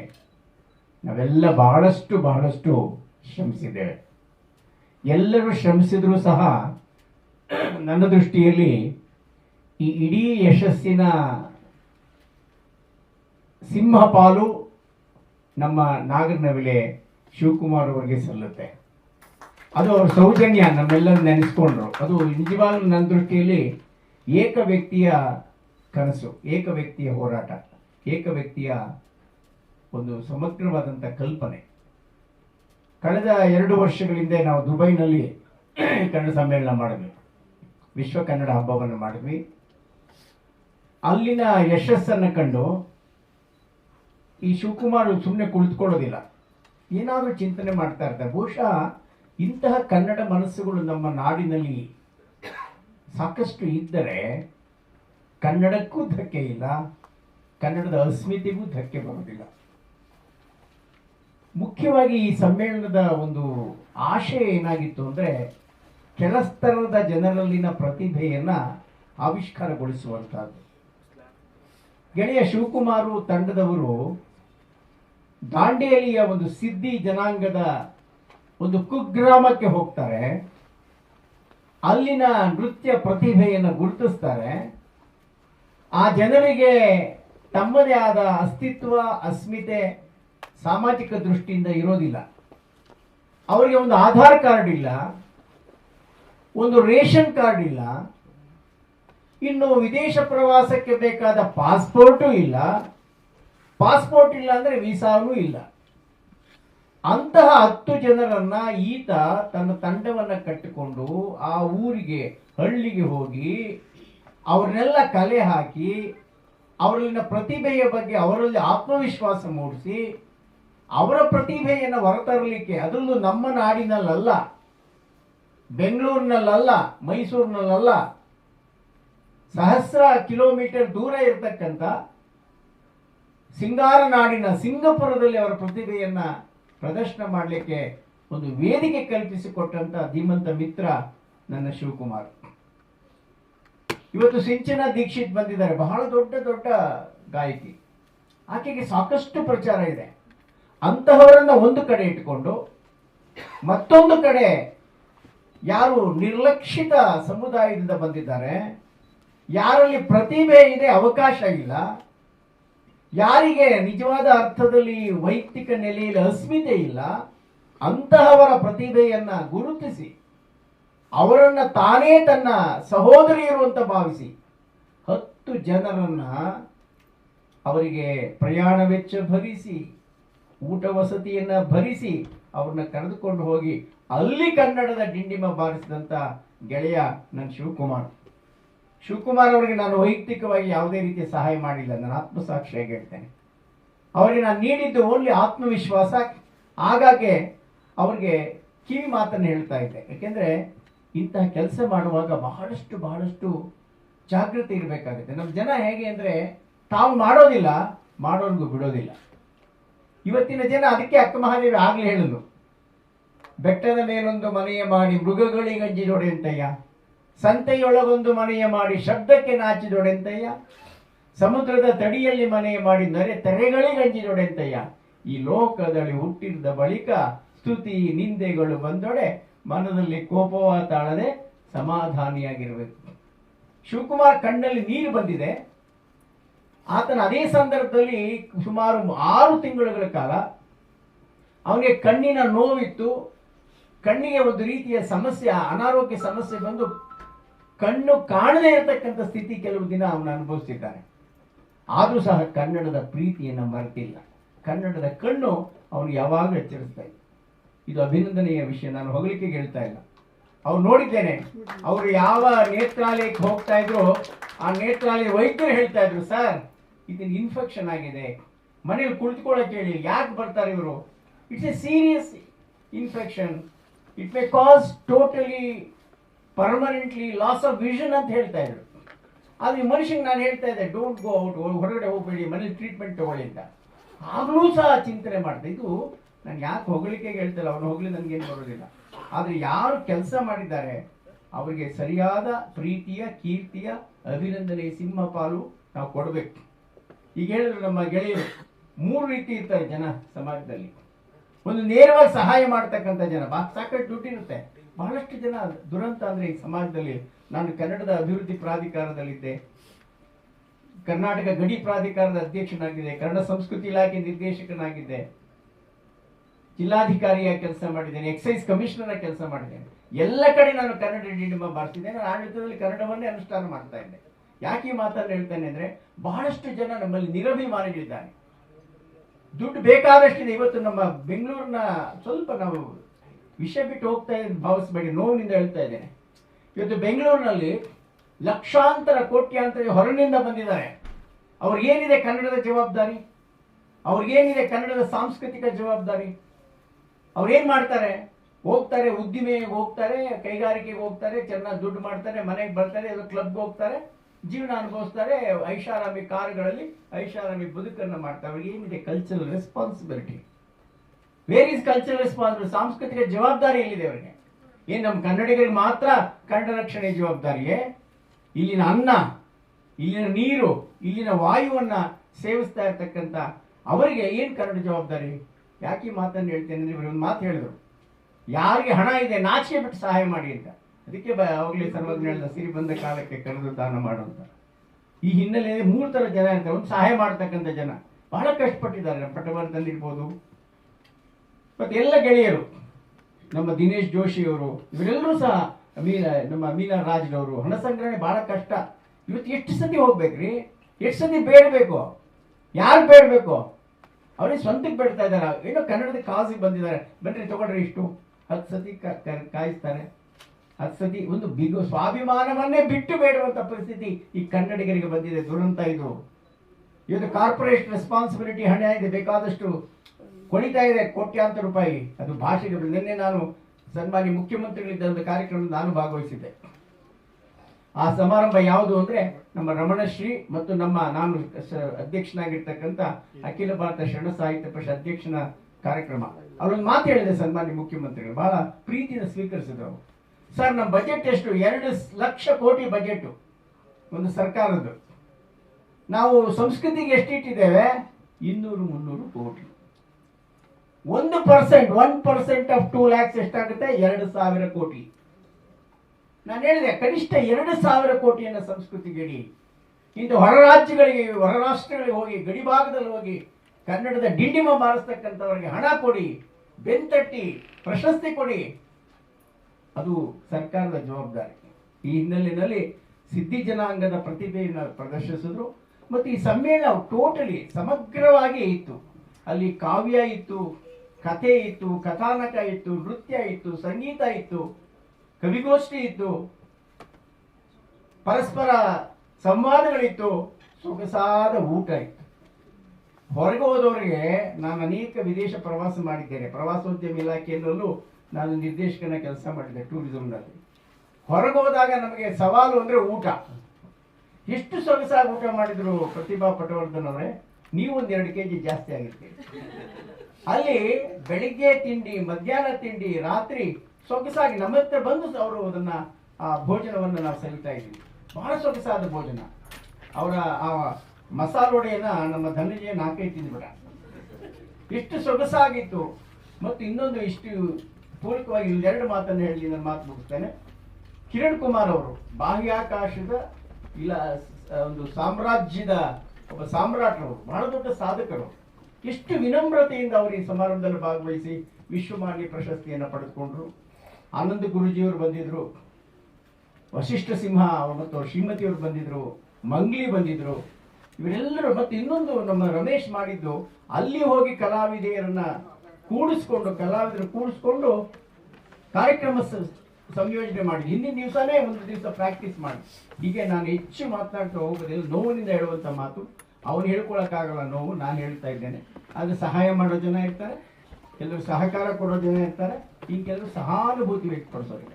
ನಾವೆಲ್ಲ ಬಹಳಷ್ಟು ಬಹಳಷ್ಟು ಶ್ರಮಿಸಿದ್ದೇವೆ. ಎಲ್ಲರೂ ಶ್ರಮಿಸಿದರೂ ಸಹ ನನ್ನ ದೃಷ್ಟಿಯಲ್ಲಿ ಈ ಇಡೀ ಯಶಸ್ಸಿನ ಸಿಂಹಪಾಲು ನಮ್ಮ ನಾಗರನವಿಲೆ ಶಿವಕುಮಾರ್ ಅವರಿಗೆ ಸಲ್ಲುತ್ತೆ. ಅದು ಅವ್ರ ಸೌಜನ್ಯ ನಮ್ಮೆಲ್ಲರೂ ನೆನೆಸ್ಕೊಂಡ್ರು. ಅದು ನಿಜವಾಗ್ಲೂ ನನ್ನ ದೃಷ್ಟಿಯಲ್ಲಿ ಏಕ ವ್ಯಕ್ತಿಯ ಕನಸು, ಏಕ ವ್ಯಕ್ತಿಯ ಹೋರಾಟ, ಏಕ ವ್ಯಕ್ತಿಯ ಒಂದು ಸಮಗ್ರವಾದಂಥ ಕಲ್ಪನೆ. ಕಳೆದ ಎರಡು ವರ್ಷಗಳಿಂದ ನಾವು ದುಬೈನಲ್ಲಿ ಕನ್ನಡ ಸಮ್ಮೇಳನ ಮಾಡಿದ್ವಿ. ವಿಶ್ವ ಕನ್ನಡ ಹಬ್ಬವನ್ನು ಮಾಡಿದ್ವಿ. ಅಲ್ಲಿನ ಯಶಸ್ಸನ್ನು ಕಂಡು ಈ ಶಿವಕುಮಾರ್ ಸುಮ್ಮನೆ ಕುಳಿತುಕೊಳ್ಳೋದಿಲ್ಲ. ಏನಾದರೂ ಚಿಂತನೆ ಮಾಡ್ತಾ ಇರ್ತಾರೆ. ಬಹುಶಃ ಇಂತಹ ಕನ್ನಡ ಮನಸ್ಸುಗಳು ನಮ್ಮ ನಾಡಿನಲ್ಲಿ ಸಾಕಷ್ಟು ಇದ್ದರೆ ಕನ್ನಡಕ್ಕೂ ಧಕ್ಕೆ ಇಲ್ಲ, ಕನ್ನಡದ ಅಸ್ಮಿತೆಗೂ ಧಕ್ಕೆ ಬರೋದಿಲ್ಲ ಮುಖ್ಯವಾಗಿ ಈ ಸಮ್ಮೇಳನದ ಒಂದು ಆಶಯ ಏನಾಗಿತ್ತು ಅಂದರೆ ಕೆಲಸ್ತರದ ಜನರಲ್ಲಿನ ಪ್ರತಿಭೆಯನ್ನು ಆವಿಷ್ಕಾರಗೊಳಿಸುವಂತಹದ್ದು. ಗೆಳೆಯ ಶಿವಕುಮಾರು ತಂಡದವರು ದಾಂಡೇಲಿಯ ಒಂದು ಸಿದ್ಧಿ ಜನಾಂಗದ ಒಂದು ಕುಗ್ರಾಮಕ್ಕೆ ಹೋಗ್ತಾರೆ. ಅಲ್ಲಿನ ನೃತ್ಯ ಪ್ರತಿಭೆಯನ್ನು ಗುರುತಿಸ್ತಾರೆ. ಆ ಜನರಿಗೆ ತಮ್ಮದೇ ಆದ ಅಸ್ತಿತ್ವ, ಅಸ್ಮಿತೆ ಸಾಮಾಜಿಕ ದೃಷ್ಟಿಯಿಂದ ಇರೋದಿಲ್ಲ. ಅವರಿಗೆ ಒಂದು ಆಧಾರ್ ಕಾರ್ಡ್ ಇಲ್ಲ, ಒಂದು ರೇಷನ್ ಕಾರ್ಡ್ ಇಲ್ಲ. ಇನ್ನು ವಿದೇಶ ಪ್ರವಾಸಕ್ಕೆ ಬೇಕಾದ ಪಾಸ್ಪೋರ್ಟು ಇಲ್ಲ. ಪಾಸ್ಪೋರ್ಟ್ ಇಲ್ಲ ಅಂದ್ರೆ ವೀಸಾನೂ ಇಲ್ಲ. ಅಂತಹ ಹತ್ತು ಜನರನ್ನ ಈತ ತನ್ನ ತಂಡವನ್ನು ಕಟ್ಟಿಕೊಂಡು ಆ ಊರಿಗೆ, ಹಳ್ಳಿಗೆ ಹೋಗಿ ಅವ್ರನ್ನೆಲ್ಲ ಕಲೆ ಹಾಕಿ ಅವರಲ್ಲಿನ ಪ್ರತಿಭೆಯ ಬಗ್ಗೆ ಅವರಲ್ಲಿ ಆತ್ಮವಿಶ್ವಾಸ ಮೂಡಿಸಿ ಅವರ ಪ್ರತಿಭೆಯನ್ನು ಹೊರತರಲಿಕ್ಕೆ ಅದರಲ್ಲೂ ನಮ್ಮ ನಾಡಿನಲ್ಲಲ್ಲ, ಬೆಂಗಳೂರಿನಲ್ಲಲ್ಲ, ಮೈಸೂರಿನಲ್ಲಲ್ಲ ಸಹಸ್ರ ಕಿಲೋಮೀಟರ್ ದೂರ ಇರತಕ್ಕಂಥ ಸಿಂಗಾರ ನಾಡಿನ ಸಿಂಗಪುರದಲ್ಲಿ ಅವರ ಪ್ರತಿಭೆಯನ್ನ ಪ್ರದರ್ಶನ ಮಾಡಲಿಕ್ಕೆ ಒಂದು ವೇದಿಕೆ ಕಲ್ಪಿಸಿಕೊಟ್ಟಂತ ಧೀಮಂತ ಮಿತ್ರ ನನ್ನ ಶಿವಕುಮಾರ್. ಇವತ್ತು ಸಿಂಚನ ದೀಕ್ಷಿತ್ ಬಂದಿದ್ದಾರೆ. ಬಹಳ ದೊಡ್ಡ ದೊಡ್ಡ ಗಾಯಕಿ. ಆಕೆಗೆ ಸಾಕಷ್ಟು ಪ್ರಚಾರ ಇದೆ. ಅಂತಹವರನ್ನ ಒಂದು ಕಡೆ ಇಟ್ಟುಕೊಂಡು ಮತ್ತೊಂದು ಕಡೆ ಯಾರು ನಿರ್ಲಕ್ಷಿತ ಸಮುದಾಯದಿಂದ ಬಂದಿದ್ದಾರೆ. ಯಾರಲ್ಲಿ ಪ್ರತಿಭೆ ಇದೆ, ಅವಕಾಶ ಇಲ್ಲ. ಯಾರಿಗೆ ನಿಜವಾದ ಅರ್ಥದಲ್ಲಿ ವೈಯಕ್ತಿಕ ನೆಲೆಯಲ್ಲಿ ಅಸ್ಮಿತೆ ಇಲ್ಲ, ಅಂತಹವರ ಪ್ರತಿಭೆಯನ್ನ ಗುರುತಿಸಿ, ಅವರನ್ನ ತಾನೇ ತನ್ನ ಸಹೋದರಿಯರು ಅಂತ ಭಾವಿಸಿ, ಹತ್ತು ಜನರನ್ನ ಅವರಿಗೆ ಪ್ರಯಾಣ ವೆಚ್ಚ ಭರಿಸಿ, ಊಟ ವಸತಿಯನ್ನ ಭರಿಸಿ, ಅವ್ರನ್ನ ಕರೆದುಕೊಂಡು ಹೋಗಿ ಅಲ್ಲಿ ಕನ್ನಡದ ಡಿಂಡಿಮ ಬಾರಿಸಿದಂತ ಗೆಳೆಯ ನನ್ನ ಶಿವಕುಮಾರ್. ಶಿವಕುಮಾರ್ ಅವರಿಗೆ ನಾನು ವೈಯಕ್ತಿಕವಾಗಿ ಯಾವುದೇ ರೀತಿ ಸಹಾಯ ಮಾಡಿಲ್ಲ. ನಾನು ಆತ್ಮಸಾಕ್ಷಿಯಾಗಿ ಹೇಳ್ತೇನೆ. ಅವರಿಗೆ ನಾನು ನೀಡಿದ್ದು ಓನ್ಲಿ ಆತ್ಮವಿಶ್ವಾಸ. ಆಗಾಗ್ಗೆ ಅವ್ರಿಗೆ ಕಿವಿ ಮಾತನ್ನು ಹೇಳ್ತಾ ಇದ್ದೆ. ಯಾಕೆಂದ್ರೆ ಇಂತಹ ಕೆಲಸ ಮಾಡುವಾಗ ಬಹಳಷ್ಟು ಬಹಳಷ್ಟು ಜಾಗೃತಿ ಇರಬೇಕಾಗುತ್ತೆ. ನಮ್ಮ ಜನ ಹೇಗೆ ಅಂದ್ರೆ ತಾವು ಮಾಡೋದಿಲ್ಲ, ಮಾಡೋರ್ಗೂ ಬಿಡೋದಿಲ್ಲ. ಇವತ್ತಿನ ಜನ ಅದಕ್ಕೆ ಅಕ್ಕ ಮಹಾದೇವಿ ಆಗಲೇ ಹೇಳಿದ್ರು ಬೆಟ್ಟದ ಮೇಲೊಂದು ಮನೆಯ ಮಾಡಿ ಮೃಗಗಳಿಗಂಜಿದೊಡೆಂತಯ್ಯ ಸಂತೆಯೊಳಗೊಂದು ಮನೆಯ ಮಾಡಿ ಶಬ್ದಕ್ಕೆ ನಾಚಿದೊಡೆಂತಯ್ಯ. ಸಮುದ್ರದ ತಡಿಯಲ್ಲಿ ಮನೆಯ ಮಾಡಿ ನರೆ ತೆರೆಗಳಿಗಂಜಿದೊಡೆಂತಯ್ಯ ಈ ಲೋಕದಲ್ಲಿ ಹುಟ್ಟಿದ ಬಳಿಕ ಸ್ತುತಿ ನಿಂದೆಗಳು ಬಂದೊಡೆ ಮನದಲ್ಲಿ ಕೋಪವ ತಾಳದೆ ಸಮಾಧಾನಿಯಾಗಿರಬೇಕು. ಶಿವಕುಮಾರ್ ಕಣ್ಣಲ್ಲಿ ನೀರು ಬಂದಿದೆ. ಆತನ ಅದೇ ಸಂದರ್ಭದಲ್ಲಿ ಸುಮಾರು ಆರು ತಿಂಗಳುಗಳ ಕಾಲ ಅವನಿಗೆ ಕಣ್ಣಿನ ನೋವಿತ್ತು. ಕಣ್ಣಿಗೆ ಒಂದು ರೀತಿಯ ಸಮಸ್ಯೆ, ಅನಾರೋಗ್ಯ ಸಮಸ್ಯೆ ಬಂದು ಕಣ್ಣು ಕಾಣದೇ ಇರತಕ್ಕಂಥ ಸ್ಥಿತಿ ಕೆಲವು ದಿನ ಅವನು ಅನುಭವಿಸಿದ್ದಾನೆ ಆದರೂ ಸಹ ಕನ್ನಡದ ಪ್ರೀತಿಯನ್ನು ಮರೆತಿಲ್ಲ. ಕನ್ನಡದ ಕಣ್ಣು ಅವನು ಯಾವಾಗಲೂ ಎಚ್ಚರಿಸ್ತಾ ಇದ್ದ ಇದು ಅಭಿನಂದನೆಯ ವಿಷಯ, ನಾನು ಹೊಗಳಿಕೆ ಹೇಳ್ತಾ ಇಲ್ಲ. ಅವ್ರು ನೋಡಿದ್ದೇನೆ, ಅವರು ಯಾವ ನೇತ್ರಾಲಯಕ್ಕೆ ಹೋಗ್ತಾ ಇದ್ರು, ಆ ನೇತ್ರಾಲಯ ವೈದ್ಯರು ಹೇಳ್ತಾ ಇದ್ರು, ಸರ್, ಇದನ್ನ ಇನ್ಫೆಕ್ಷನ್ ಆಗಿದೆ. ಮನೇಲಿ ಕುಳಿತುಕೊಳ್ಳಕ್ಕೆ ಹೇಳಿ, ಯಾಕೆ ಬರ್ತಾರೆ ಇವರು? It's a serious infection it may cause totally permanently loss of vision ಅಂತ ಹೇಳ್ತಾ ಇದ್ರು. ಆದ್ರೆ ಈ ಮನುಷ್ಯಂಗೆ ನಾನು ಹೇಳ್ತಾ ಇದ್ದೆ ಡೋಂಟ್ ಗೋ ಔಟ್ ಹೊರಗಡೆ ಹೋಗಬೇಡಿ, ಮನೇಲಿ ಟ್ರೀಟ್ಮೆಂಟ್ ತಗೊಳ್ಳಿ ಅಂತ. ಆಗಲೂ ಸಹ ಚಿಂತನೆ ಮಾಡಿದೆ. ಇದು ನಾನು ಯಾಕೆ ಹೊಗಳಿಕೆ ಹೇಳ್ತಿಲ್ಲ, ಅವನು ಹೋಗ್ಲಿ, ನನಗೇನು ಬರೋದಿಲ್ಲ. ಆದರೆ ಯಾರು ಕೆಲಸ ಮಾಡಿದ್ದಾರೆ, ಅವರಿಗೆ ಸರಿಯಾದ ಪ್ರೀತಿಯ, ಕೀರ್ತಿಯ ಅಭಿನಂದನೆ, ಸಿಂಹ ಪಾಲು ನಾವು ಕೊಡಬೇಕು. ಈಗ ಹೇಳಿದ್ರು ನಮ್ಮ ಗೆಳೆಯರು, ಮೂರು ರೀತಿ ಇರ್ತಾರೆ ಜನ ಸಮಾಜದಲ್ಲಿ. ಒಂದು ನೇರವಾಗಿ ಸಹಾಯ ಮಾಡ್ತಕ್ಕಂಥ ಜನ, ಬಾ, ಸಾಕಷ್ಟು ದುಡ್ಡು ಇರುತ್ತೆ. ಬಹಳಷ್ಟು ಜನ ದುರಂತ ಅಂದ್ರೆ ಈ ಸಮಾಜದಲ್ಲಿ, ನಾನು ಕನ್ನಡದ ಅಭಿವೃದ್ಧಿ ಪ್ರಾಧಿಕಾರದಲ್ಲಿದ್ದೆ. ಕರ್ನಾಟಕ ಗಡಿ ಪ್ರಾಧಿಕಾರದ ಅಧ್ಯಕ್ಷನಾಗಿದ್ದೆ, ಕನ್ನಡ ಸಂಸ್ಕೃತಿ ಇಲಾಖೆ ನಿರ್ದೇಶಕನಾಗಿದ್ದೆ. ಜಿಲ್ಲಾಧಿಕಾರಿಯಾಗಿ ಕೆಲಸ ಮಾಡಿದ್ದೇನೆ, ಎಕ್ಸೈಸ್ ಕಮಿಷನರ್ ಕೆಲಸ ಮಾಡಿದ್ದೇನೆ. ಎಲ್ಲ ಕಡೆ ನಾನು ಕನ್ನಡ ಡಿಡಿಮ ಬಾರಿಸಿದ್ದೇನೆ ಆಡಳಿತದಲ್ಲಿ ಕನ್ನಡವನ್ನೇ ಅನುಷ್ಠಾನ ಮಾಡ್ತಾ ಇದ್ದೆ. ಯಾಕೆ ಮಾತನ್ನು ಹೇಳ್ತೇನೆ ಅಂದ್ರೆ, ಬಹಳಷ್ಟು ಜನ ನಮ್ಮಲ್ಲಿ ನಿರಭಿಮಾನಿಗಳಿದ್ದಾರೆ. ದುಡ್ಡು ಬೇಕಾದಷ್ಟಿದೆ. ಇವತ್ತು ನಮ್ಮ ಬೆಂಗಳೂರಿನ ಸ್ವಲ್ಪ ನಾವು ವಿಷಯ ಬಿಟ್ಟು ಹೋಗ್ತಾ ಇದ್ದೀನಿ ಭಾವಿಸ್ಬೇಡಿ ನೋವಿನಿಂದ ಹೇಳ್ತಾ ಇದ್ದೇನೆ. ಇವತ್ತು ಬೆಂಗಳೂರಿನಲ್ಲಿ ಲಕ್ಷಾಂತರ ಕೋಟ್ಯಾಂತರ ಹೊರಗಿನಿಂದ ಬಂದಿದ್ದಾರೆ. ಅವ್ರಿಗೇನಿದೆ ಕನ್ನಡದ ಜವಾಬ್ದಾರಿ? ಅವ್ರಿಗೇನಿದೆ ಕನ್ನಡದ ಸಾಂಸ್ಕೃತಿಕ ಜವಾಬ್ದಾರಿ? ಅವ್ರೇನು ಮಾಡ್ತಾರೆ? ಹೋಗ್ತಾರೆ, ಉದ್ದಿಮೆಗೆ ಹೋಗ್ತಾರೆ, ಕೈಗಾರಿಕೆಗೆ ಹೋಗ್ತಾರೆ, ಚೆನ್ನಾಗಿ ದುಡ್ಡು ಮಾಡ್ತಾರೆ, ಮನೆಗೆ ಬರ್ತಾರೆ ಅದು ಕ್ಲಬ್ಗೆ ಹೋಗ್ತಾರೆ, ಜೀವನ ಅನುಭವಿಸ್ತಾರೆ, ಐಷಾರಾಮಿ ಕಾರುಗಳಲ್ಲಿ ಐಷಾರಾಮಿ ಬದುಕನ್ನು ಮಾಡ್ತಾರೆ. ಅವ್ರಿಗೆ ಏನಿದೆ cultural responsibility where is cultural responsibility ಸಾಂಸ್ಕೃತಿಕ ಜವಾಬ್ದಾರಿ ಎಲ್ಲಿದೆ ಅವರಿಗೆ? ಏನ್ ನಮ್ಮ ಕನ್ನಡಿಗರಿಗೆ ಮಾತ್ರ ಕನ್ನಡ ರಕ್ಷಣೆ ಜವಾಬ್ದಾರಿಯೇ? ಇಲ್ಲಿನ ಅನ್ನ, ಇಲ್ಲಿನ ನೀರು, ಇಲ್ಲಿನ ವಾಯುವನ್ನ ಸೇವಿಸ್ತಾ ಇರ್ತಕ್ಕಂಥ ಅವರಿಗೆ ಏನ್ ಕನ್ನಡ ಜವಾಬ್ದಾರಿ? ಯಾಕೆ ಮಾತನ್ನು ಹೇಳ್ತೇನೆ ಅಂದರೆ ಇವರೊಂದು ಮಾತು ಹೇಳಿದ್ರು. ಯಾರಿಗೆ ಹಣ ಇದೆ, ನಾಚಿಕೆ ಬಿಟ್ಟು ಸಹಾಯ ಮಾಡಿ ಅಂತ. ಅದಕ್ಕೆ ಅವಾಗಲೇ ಸರ್ವಜ್ಞ ಹೇಳಿದ ಸಿರಿ ಬಂದ ಕಾಲಕ್ಕೆ ಕರೆದು ದಾನ ಮಾಡು ಅಂತ ಈ ಹಿನ್ನೆಲೆಯಲ್ಲಿ ಮೂರು ಥರ ಜನ ಇರ್ತಾರೆ. ಒಂದು ಸಹಾಯ ಮಾಡ್ತಕ್ಕಂಥ ಜನ. ಬಹಳ ಕಷ್ಟಪಟ್ಟಿದ್ದಾರೆ. ನಮ್ಮ ಪಟವರ್ಧನ್ ಇರ್ಬೋದು ಮತ್ತೆ ಎಲ್ಲ ಗೆಳೆಯರು, ನಮ್ಮ ದಿನೇಶ್ ಜೋಶಿ ಅವರು ಇವರೆಲ್ಲರೂ ಸಹ ಮೀನ ನಮ್ಮ ಮೀನಾ ರಾಜ್ನವರು, ಹಣ ಸಂಗ್ರಹಣೆ ಬಹಳ ಕಷ್ಟ. ಇವತ್ತು ಎಷ್ಟು ಸತಿ ಹೋಗ್ಬೇಕ್ರಿ? ಎಷ್ಟು ಸತಿ ಬೇಡಬೇಕು? ಯಾರು ಬೇಡಬೇಕು? ಅವ್ರಿಗೆ ಸ್ವಂತಕ್ಕೆ ಬೇಡ್ತಾ ಇದ್ದಾರೆ. ಏನೋ ಕನ್ನಡದ ಕಾಸಿಗೆ ಬಂದಿದ್ದಾರೆ. ಬನ್ನಿ ತಗೊಳ್ರಿ ಇಷ್ಟು. ಹತ್ತು ಸತಿ ಕಾಯಿಸ್ತಾರೆ. ಹತ್ತು ಸತಿ ಒಂದು ಬಿಗು ಸ್ವಾಭಿಮಾನವನ್ನೇ ಬಿಟ್ಟು ಬೇಡುವಂಥ ಪರಿಸ್ಥಿತಿ ಈ ಕನ್ನಡಿಗರಿಗೆ ಬಂದಿದೆ, ದುರಂತ ಇದು. ಇವತ್ತು ಕಾರ್ಪೊರೇಷನ್ ರೆಸ್ಪಾನ್ಸಿಬಿಲಿಟಿ ಹಣ ಇದೆ ಬೇಕಾದಷ್ಟು ಕೊಳಿತಾ ಇದೆ ಕೋಟ್ಯಾಂತರ ರೂಪಾಯಿ. ಅದು ಭಾಷೆಗೆ ನಿನ್ನೆ ನಾನು ಸನ್ಮಾನ್ಯ ಮುಖ್ಯಮಂತ್ರಿಗಳಿದ್ದ ಒಂದು ಕಾರ್ಯಕ್ರಮದಲ್ಲಿ ನಾನು ಭಾಗವಹಿಸಿದ್ದೆ. ಆ ಸಮಾರಂಭ ಯಾವುದು ಅಂದ್ರೆ ನಮ್ಮ ರಮಣಶ್ರೀ ಮತ್ತು ನಮ್ಮ ನಾನು ಅಧ್ಯಕ್ಷನಾಗಿರ್ತಕ್ಕಂಥ ಅಖಿಲ ಭಾರತ ಶರಣ ಸಾಹಿತ್ಯ ಪರಿಷತ್ ಅಧ್ಯಕ್ಷನ ಕಾರ್ಯಕ್ರಮ. ಅವರೊಂದು ಮಾತು ಹೇಳಿದೆ ಸನ್ಮಾನ್ಯ ಮುಖ್ಯಮಂತ್ರಿಗಳು. ಬಹಳ ಪ್ರೀತಿಯಿಂದ ಸ್ವೀಕರಿಸಿದ್ರು ಸರ್, ನಮ್ಮ ಬಜೆಟ್ ಎಷ್ಟು? ಎರಡು ಲಕ್ಷ ಕೋಟಿ ಬಜೆಟ್ ಒಂದು ಸರ್ಕಾರದ್ದು. ನಾವು ಸಂಸ್ಕೃತಿಗೆ ಎಷ್ಟಿಟ್ಟಿದ್ದೇವೆ? ಇನ್ನೂರು ಮುನ್ನೂರು ಕೋಟಿ. ಒಂದು percent one percent of two lakhs ಎಷ್ಟಾಗುತ್ತೆ? ಎರಡು ಸಾವಿರ ಕೋಟಿ. ನಾನು ಹೇಳಿದೆ, ಕನಿಷ್ಠ ಎರಡು ಸಾವಿರ ಕೋಟಿಯನ್ನು ಸಂಸ್ಕೃತಿ ಗಡಿ ಇಂದು ಹೊರ ರಾಜ್ಯಗಳಿಗೆ, ಹೊರ ರಾಷ್ಟ್ರಗಳಿಗೆ ಹೋಗಿ, ಗಡಿ ಭಾಗದಲ್ಲಿ ಹೋಗಿ, ಕನ್ನಡದ ಡಿಂಡಿಮ ಬಾರಿಸ್ತಕ್ಕಂಥವ್ರಿಗೆ ಹಣ ಕೊಡಿ, ಬೆಂತಟ್ಟಿ, ಪ್ರಶಸ್ತಿ ಕೊಡಿ. ಅದು ಸರ್ಕಾರದ ಜವಾಬ್ದಾರಿ. ಈ ಹಿನ್ನೆಲೆಯಲ್ಲಿ ಸಿದ್ಧಿ ಜನಾಂಗದ ಪ್ರತಿಭೆಯನ್ನು ಪ್ರದರ್ಶಿಸಿದ್ರು. ಮತ್ತು ಈ ಸಮ್ಮೇಳನ ಟೋಟಲಿ ಸಮಗ್ರವಾಗಿ ಇತ್ತು. ಅಲ್ಲಿ ಕಾವ್ಯ ಇತ್ತು ಕಥೆ ಇತ್ತು, ಕಥಾನಕ ಇತ್ತು, ನೃತ್ಯ ಇತ್ತು, ಸಂಗೀತ ಇತ್ತು, ಕವಿಗೋಷ್ಠಿ ಇತ್ತು, ಪರಸ್ಪರ ಸಂವಾದಗಳಿತ್ತು, ಸೊಗಸಾದ ಊಟ ಇತ್ತು. ಹೊರಗೆ ಹೋದವರಿಗೆ ನಾನು ಅನೇಕ ವಿದೇಶ ಪ್ರವಾಸ ಮಾಡಿದ್ದೇನೆ. ಪ್ರವಾಸೋದ್ಯಮ ಇಲಾಖೆಯಲ್ಲೂ ನಾನು ನಿರ್ದೇಶಕನ ಕೆಲಸ ಮಾಡಿದ್ದೆ ಟೂರಿಸಂನಲ್ಲಿ. ಹೊರಗೆ ಹೋದಾಗ ನಮಗೆ ಸವಾಲು ಅಂದ್ರೆ ಊಟ. ಎಷ್ಟು ಸೊಗಸಾಗಿ ಊಟ ಮಾಡಿದ್ರು ಪ್ರತಿಭಾ ಪಟವರ್ಧನ್ ಅವರೇ. ನೀವು ಎರಡು ಕೆ ಜಿ ಜಾಸ್ತಿ ಆಗಿರ್ತೀರಿ. ಅಲ್ಲಿ ಬೆಳಿಗ್ಗೆ ತಿಂಡಿ, ಮಧ್ಯಾಹ್ನ ತಿಂಡಿ, ರಾತ್ರಿ ಸೊಗಸಾಗಿ ನಮ್ಮ ಹತ್ರ ಬಂದು ಅವರು ಅದನ್ನ, ಆ, ಭೋಜನವನ್ನು ನಾವು ಸವಿತಾ ಇದ್ದೀವಿ. ಬಹಳ ಸೊಗಸಾದ ಭೋಜನ. ಅವರ, ಆ ಮಸಾಲೋಡೆಯನ್ನ ನಮ್ಮ ಧನಂಜಯ ನಾಲ್ಕೈದು ತಿಂದ್ಬಿಡ ಇಷ್ಟು ಸೊಗಸಾಗಿತ್ತು. ಮತ್ತು ಇನ್ನೊಂದು ಇಷ್ಟು ಪೂರಕವಾಗಿ ಎರಡು ಮಾತನ್ನು ಹೇಳಿ ನನ್ನ ಮಾತು ಮುಗಿಸ್ತೇನೆ. ಕಿರಣ್ ಕುಮಾರ್ ಅವರು ಬಾಹ್ಯಾಕಾಶದ ಇಲ್ಲ ಒಂದು ಸಾಮ್ರಾಜ್ಯದ ಒಬ್ಬ ಸಾಮ್ರಾಟರು, ಬಹಳ ದೊಡ್ಡ ಸಾಧಕರು. ಎಷ್ಟು ವಿನಮ್ರತೆಯಿಂದ ಅವರು ಈ ಸಮಾರಂಭದಲ್ಲಿ ಭಾಗವಹಿಸಿ ವಿಶ್ವಮಾನ್ಯ ಪ್ರಶಸ್ತಿಯನ್ನು ಪಡೆದುಕೊಂಡ್ರು. ಆನಂದ ಗುರುಜಿಯವರು ಬಂದಿದ್ರು ವಶಿಷ್ಠ ಸಿಂಹ ಮತ್ತು ಶ್ರೀಮತಿಯವರು ಬಂದಿದ್ರು, ಮಂಗ್ಲಿ ಬಂದಿದ್ರು. ಇವರೆಲ್ಲರೂ ಮತ್ತೆ ಇನ್ನೊಂದು ನಮ್ಮ ರಮೇಶ್ ಮಾಡಿದ್ದು, ಅಲ್ಲಿ ಹೋಗಿ ಕಲಾವಿದೆಯರನ್ನ ಕೂಡಿಸ್ಕೊಂಡು, ಕಲಾವಿದರು ಕೂಡಿಸ್ಕೊಂಡು ಕಾರ್ಯಕ್ರಮ ಸಂಯೋಜನೆ ಮಾಡಿ. ಹಿಂದಿನ ದಿವಸನೇ ಒಂದು ದಿವಸ ಪ್ರಾಕ್ಟೀಸ್ ಮಾಡಿ. ಹೀಗೆ ನಾನು ಹೆಚ್ಚು ಮಾತನಾಡ್ತಾ ಹೋಗೋದಿಲ್ಲ. ನೋವಿನಿಂದ ಹೇಳುವಂತ ಮಾತು. ಅವನು ಹೇಳ್ಕೊಳಕ್ಕಾಗಲ್ಲ ನೋವು, ನಾನು ಹೇಳ್ತಾ ಇದ್ದೇನೆ. ಆದರೆ ಸಹಾಯ ಮಾಡೋ ಜನ ಇರ್ತಾರೆ. ಕೆಲವರು ಸಹಕಾರ ಕೊಡೋ ಜನ ಇರ್ತಾರೆ. ಇನ್ನು ಕೆಲವರು ಸಹಾನುಭೂತಿ ಇರ್ತಾರೆ.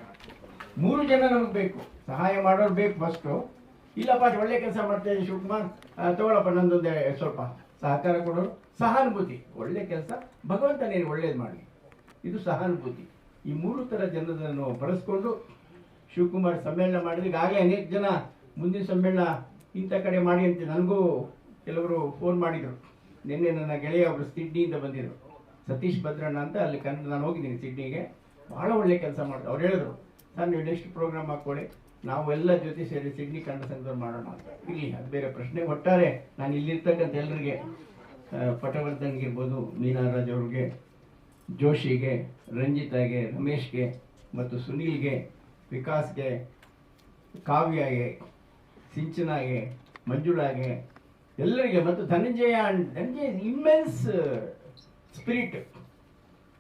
ಮೂರು ಜನ ನಮಗೆ ಬೇಕು. ಸಹಾಯ ಮಾಡೋರು ಬೇಕು ಫಸ್ಟು ಇಲ್ಲಪ್ಪ ಒಳ್ಳೆ ಕೆಲಸ ಮಾಡ್ತಾ ಇದ್ದೀನಿ ಶಿವಕುಮಾರ್. ತಗೊಳಪ್ಪ, ನಂದೊಂದು ಸ್ವಲ್ಪ ಸಹಕಾರ ಕೊಡೋರು. ಸಹಾನುಭೂತಿ. ಒಳ್ಳೆ ಕೆಲಸ. ಭಗವಂತ ನೀನು ಒಳ್ಳೇದು ಮಾಡಲಿ. ಇದು ಸಹಾನುಭೂತಿ. ಈ ಮೂರು ಥರ ಜನರನ್ನು ಬಳಸ್ಕೊಂಡು ಶಿವಕುಮಾರ್ ಸಮ್ಮೇಳನ ಮಾಡಿದ್ರೆ ಈಗಾಗಲೇ ಅನೇಕ ಜನ ಮುಂದಿನ ಸಮ್ಮೇಳನ ಇಂಥ ಕಡೆ ಮಾಡಿ ಅಂತ ನನಗೂ ಕೆಲವರು ಫೋನ್ ಮಾಡಿದರು. ನಿನ್ನೆ ನನ್ನ ಗೆಳೆಯ ಒಬ್ಬರು ಸಿಡ್ನಿಯಿಂದ ಬಂದಿದ್ರು. ಸತೀಶ್ ಭದ್ರಣ್ಣ ಅಂತ ಅಲ್ಲಿ ಕನ್ನಡ ನಾನು ಹೋಗಿದ್ದೀನಿ ಸಿಡ್ನಿಗೆ. ಬಹಳ ಒಳ್ಳೆ ಕೆಲಸ ಮಾಡಿದ್ರು ಅವ್ರು ಹೇಳಿದ್ರು, ಸರ್, ನೀವು ನೆಕ್ಸ್ಟ್ ಪ್ರೋಗ್ರಾಮ್ ಹಾಕ್ಕೊಳ್ಳಿ. ನಾವು ಎಲ್ಲ ಜೊತೆ ಸೇರಿ ಸಿಡ್ನಿ ಕನ್ನಡ ಸಂಘದವ್ರು ಮಾಡೋಣ ಅಂತ. ಇರಲಿ ಅದು ಬೇರೆ ಪ್ರಶ್ನೆ. ಒಟ್ಟಾರೆ ನಾನು ಇಲ್ಲಿರ್ತಕ್ಕಂಥ ಎಲ್ಲರಿಗೆ ಪಟವರ್ಧನ್ಗೆ ಇರ್ಬೋದು, ಮೀನಾರಾಜ್ ಅವ್ರಿಗೆ ಜೋಶಿಗೆ, ರಂಜಿತಾಗೆ, ರಮೇಶ್ಗೆ ಮತ್ತು ಸುನೀಲ್ಗೆ, ವಿಕಾಸ್ಗೆ, ಕಾವ್ಯಗೆ, ಸಿಂಚನಾಗೆ, ಮಂಜುಳಾಗೆ ಎಲ್ಲರಿಗೆ ಮತ್ತು ಧನಂಜಯ ಧನಂಜಯ ಇಮ್ಮೆನ್ಸ್ ಸ್ಪಿರಿಟ್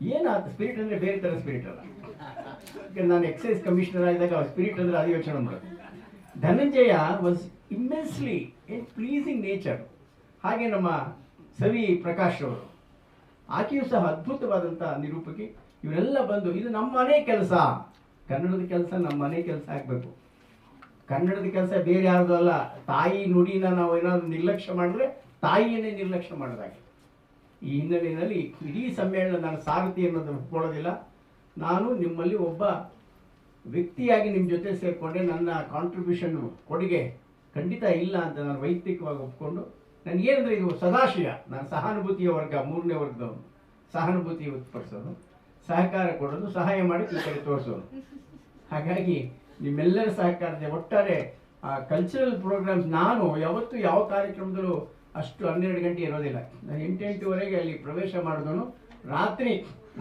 ಏನಾದ ಸ್ಪಿರಿಟ್ ಅಂದರೆ ಬೇರೆ ಥರ ಸ್ಪಿರಿಟ್ ಅಲ್ಲ. ನಾನು ಎಕ್ಸೈಸ್ ಕಮಿಷನರ್ ಆಗಿದ್ದಾಗ ಸ್ಪಿರಿಟ್ ಅಂದರೆ ಅದು ಯೋಚನೆ ಮಾಡೋದು. Dhananjaya was immensely a pleasing nature ಹಾಗೆ ನಮ್ಮ ಸವಿ ಪ್ರಕಾಶ್ ಅವರು. ಆಕೆಯೂ ಸಹ ಅದ್ಭುತವಾದಂಥ ನಿರೂಪಕಿ. ಇವರೆಲ್ಲ ಬಂದು, ಇದು ನಮ್ಮ ಮನೆ ಕೆಲಸ. ಕನ್ನಡದ ಕೆಲಸ ನಮ್ಮ ಮನೆ ಕೆಲಸ ಆಗಬೇಕು. ಕನ್ನಡದ ಕೆಲಸ ಬೇರೆ ಯಾರ್ದು ಅಲ್ಲ. ತಾಯಿ ನುಡಿನ ನಾವು ಏನಾದರೂ ನಿರ್ಲಕ್ಷ್ಯ ಮಾಡಿದ್ರೆ ತಾಯಿಯನ್ನೇ ನಿರ್ಲಕ್ಷ್ಯ ಮಾಡೋದಾಗಿ. ಈ ಹಿನ್ನೆಲೆಯಲ್ಲಿ ಇಡೀ ಸಮ್ಮೇಳನ ನಾನು ಸಾರಥಿ ಅನ್ನೋದನ್ನು ಒಪ್ಕೊಳ್ಳೋದಿಲ್ಲ. ನಾನು ನಿಮ್ಮಲ್ಲಿ ಒಬ್ಬ ವ್ಯಕ್ತಿಯಾಗಿ ನಿಮ್ಮ ಜೊತೆ ಸೇರಿಕೊಂಡೆ. ನನ್ನ ಕಾಂಟ್ರಿಬ್ಯೂಷನ್ ಕೊಡುಗೆ ಖಂಡಿತ ಇಲ್ಲ ಅಂತ ನಾನು ವೈಯಕ್ತಿಕವಾಗಿ ಒಪ್ಕೊಂಡು ನನಗೇನಂದ್ರೆ ಇದು ಸದಾಶಯ, ನಾನು ಸಹಾನುಭೂತಿಯ ವರ್ಗ, ಮೂರನೇ ವರ್ಗದವನು. ಸಹಾನುಭೂತಿ ಉತ್ಪಡಿಸೋದು ಸಹಕಾರ ಕೊಡೋದು, ಸಹಾಯ ಮಾಡಿ ಈ ಕಡೆ ತೋರಿಸೋದು. ಹಾಗಾಗಿ ನಿಮ್ಮೆಲ್ಲರ ಸಹಕಾರದ ಒಟ್ಟಾರೆ ಆ ಕಲ್ಚರಲ್ ಪ್ರೋಗ್ರಾಮ್ಸ್ ನಾನು ಯಾವತ್ತೂ ಯಾವ ಕಾರ್ಯಕ್ರಮದಲ್ಲೂ ಅಷ್ಟು ಹನ್ನೆರಡು ಗಂಟೆ ಇರೋದಿಲ್ಲ. ನಾನು ಎಂಟೆಂಟುವರೆಗೆ ಅಲ್ಲಿ ಪ್ರವೇಶ ಮಾಡಿದವನು. ರಾತ್ರಿ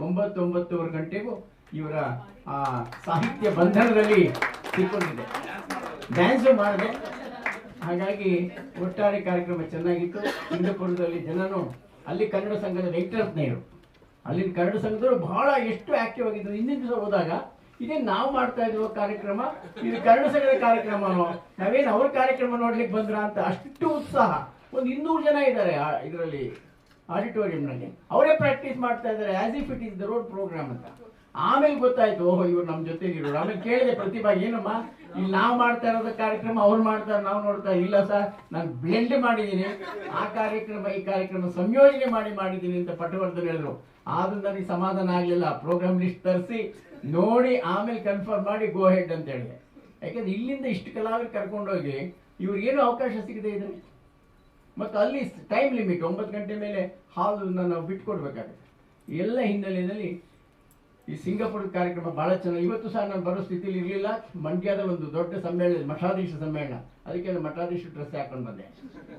ಒಂಬತ್ತು ಒಂಬತ್ತುವರೆ ಗಂಟೆಗೂ ಇವರ ಆ ಸಾಹಿತ್ಯ ಬಂಧನದಲ್ಲಿ ಸಿಕ್ಕೊಂಡಿದ್ದೆ. ಡ್ಯಾನ್ಸು ಮಾಡಿದೆ. ಹಾಗಾಗಿ ಒಟ್ಟಾರೆ ಕಾರ್ಯಕ್ರಮ ಚೆನ್ನಾಗಿತ್ತು. ಸಿಂಗಪುರದಲ್ಲಿ ಜನನು ಅಲ್ಲಿ ಕನ್ನಡ ಸಂಘದ ವೆಂಕಟರತ್ನೆಯರು ಅಲ್ಲಿನ ಕನ್ನಡ ಸಂಘದವರು ಬಹಳ ಎಷ್ಟು ಆಕ್ಟಿವ್ ಆಗಿದ್ರು. ಹಿಂದಿನ ದಿವಸ ಹೋದಾಗ ಇದೇ ನಾವು ಮಾಡ್ತಾ ಇರುವ ಕಾರ್ಯಕ್ರಮ, ಇದು ಕನ್ನಡ ಸಂಘದ ಕಾರ್ಯಕ್ರಮನೋ, ನಾವೇನು ಅವ್ರ ಕಾರ್ಯಕ್ರಮ ನೋಡ್ಲಿಕ್ಕೆ ಬಂದ್ರ ಅಂತ ಅಷ್ಟು ಉತ್ಸಾಹ. ಒಂದು ಇನ್ನೂರು ಜನ ಇದ್ದಾರೆ ಇದರಲ್ಲಿ ಆಡಿಟೋರಿಯಂನಲ್ಲಿ ಅವರೇ ಪ್ರಾಕ್ಟೀಸ್ ಮಾಡ್ತಾ ಇದ್ದಾರೆ as if it is the road program ಅಂತ. ಆಮೇಲೆ ಗೊತ್ತಾಯ್ತು, ಓಹೋ, ಇವ್ರು ನಮ್ಮ ಜೊತೆ ಇರೋರು. ಆಮೇಲೆ ಕೇಳಿದೆ, ಪ್ರತಿಭಾ, ಏನಮ್ಮ, ಇಲ್ಲಿ ನಾವು ಮಾಡ್ತಾ ಇರೋದ ಕಾರ್ಯಕ್ರಮ, ಅವ್ರು ಮಾಡ್ತಾರೆ ನಾವು ನೋಡ್ತಾ ಇಲ್ಲ ಸರ್. ನಾನು ಬ್ಲೆಂಡ್ ಮಾಡಿದ್ದೀನಿ ಆ ಕಾರ್ಯಕ್ರಮ, ಈ ಕಾರ್ಯಕ್ರಮ ಸಂಯೋಜನೆ ಮಾಡಿ ಮಾಡಿದ್ದೀನಿ ಅಂತ ಪಟವರ್ಧನ್ ಹೇಳಿದ್ರು. ಆದ್ರೂ ನನಗೆ ಸಮಾಧಾನ ಆಗಲಿಲ್ಲ. ಪ್ರೋಗ್ರಾಮ್ ಲಿಸ್ಟ್ ತರಿಸಿ, ನೋಡಿ ಆಮೇಲೆ ಕನ್ಫರ್ಮ್ ಮಾಡಿ ಗೋ ಹೆಡ್ ಅಂತ ಹೇಳಿದೆ. ಯಾಕಂದ್ರೆ ಇಲ್ಲಿಂದ ಇಷ್ಟು ಕಲಾವಿದ್ರು ಕರ್ಕೊಂಡೋಗಿ ಇವ್ರಿಗೇನು ಅವಕಾಶ ಸಿಗದೆ ಇದ್ರೆ ಮತ್ತು ಅಲ್ಲಿ ಟೈಮ್ ಲಿಮಿಟ್ ಒಂಬತ್ತು ಗಂಟೆ ಮೇಲೆ ಹಾಲ್ ನಾವು ಬಿಟ್ಕೊಡ್ಬೇಕಾಗುತ್ತೆ. ಎಲ್ಲ ಹಿನ್ನೆಲೆಯಲ್ಲಿ ಈ ಸಿಂಗಾಪುರ ಕಾರ್ಯಕ್ರಮ ಬಹಳ ಚೆನ್ನಾಗಿ ಇವತ್ತು ಸಹ ನಾನು ಬರೋ ಸ್ಥಿತಿಲಿ ಇರಲಿಲ್ಲ. ಮಂಡ್ಯದ ಒಂದು ದೊಡ್ಡ ಸಮ್ಮೇಳನ ಮಠಾಧೀಶ ಸಮ್ಮೇಳನ. ಅದಕ್ಕೆ ನಾನು ಮಠಾಧೀಶ ಡ್ರೆಸ್ ಹಾಕೊಂಡು ಬಂದೆ.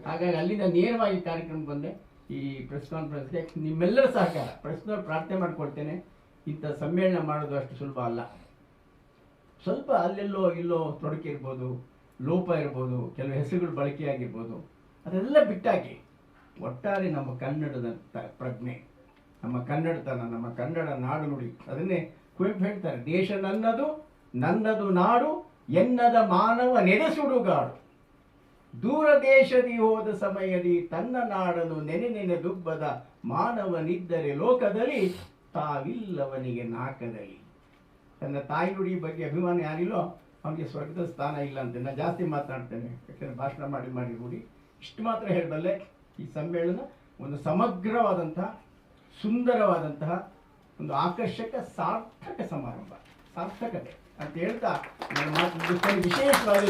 ಹಾಗಾಗಿ ಅಲ್ಲಿಂದ ನೇರವಾಗಿ ಕಾರ್ಯಕ್ರಮ ಬಂದೆ. ಈ ಪ್ರೆಸ್ ಕಾನ್ಫರೆನ್ಸ್ಗೆ ನಿಮ್ಮೆಲ್ಲರ ಸಹಕಾರ. ಪ್ರೆಸ್ನವ್ರು ಪ್ರಾರ್ಥನೆ ಮಾಡಿಕೊಡ್ತೇನೆ ಇಂಥ ಸಮ್ಮೇಳನ ಮಾಡೋದು ಅಷ್ಟು ಸುಲಭ ಅಲ್ಲ. ಸ್ವಲ್ಪ ಅಲ್ಲೆಲ್ಲೋ ಇಲ್ಲೋ ತೊಡಕೆ ಇರ್ಬೋದು. ಲೋಪ ಇರ್ಬೋದು. ಕೆಲವು ಹೆಸರುಗಳು ಬಳಕೆಯಾಗಿರ್ಬೋದು. ಅದೆಲ್ಲ ಬಿಟ್ಟಾಗಿ ಒಟ್ಟಾರೆ ನಮ್ಮ ಕನ್ನಡದ ಪ್ರಜ್ಞೆ. ನಮ್ಮ ಕನ್ನಡತನ ನಮ್ಮ ಕನ್ನಡ ನಾಡು ನುಡಿ. ಅದನ್ನೇ ಕುವೆಂಪು ಹೇಳ್ತಾರೆ, ದೇಶ ನನ್ನದು ನನ್ನದು ನಾಡು, ಎನ್ನದ ಮಾನವ ನೆನೆಸುಡುಗಾಡು. ದೂರ ದೇಶದಿ ಹೋದ ಸಮಯದಿ ತನ್ನ ನಾಡನು ನೆನೆ ನೆನೆದುಬ್ಬದ ಮಾನವನಿದ್ದರೆ ಲೋಕದಲ್ಲಿ ತಾವಿಲ್ಲವನಿಗೆ ನಾಕದಲ್ಲಿ. ತನ್ನ ತಾಯಿ ನುಡಿ ಬಗ್ಗೆ ಅಭಿಮಾನ ಯಾರಿಲ್ಲೋ ಅವನಿಗೆ ಸ್ವರ್ಗದ ಸ್ಥಾನ ಇಲ್ಲ ಅಂತ. ನಾನು ಜಾಸ್ತಿ ಮಾತನಾಡ್ತೇನೆ ಯಾಕಂದರೆ ಭಾಷಣ ಮಾಡಿ ಮಾಡಿ ನೋಡಿ. ಇಷ್ಟು ಮಾತ್ರ ಹೇಳಬಲ್ಲೆ ಈ ಸಮ್ಮೇಳನ ಒಂದು ಸಮಗ್ರವಾದಂತಹ ಸುಂದರವಾದಂತಹ ಒಂದು ಆಕರ್ಷಕ ಸಾರ್ಥಕ ಸಮಾರಂಭ ಸಾರ್ಥಕತೆ ಅಂತ ಹೇಳ್ತಾ ನನ್ನ ಮಾತು. ವಿಶೇಷವಾಗಿ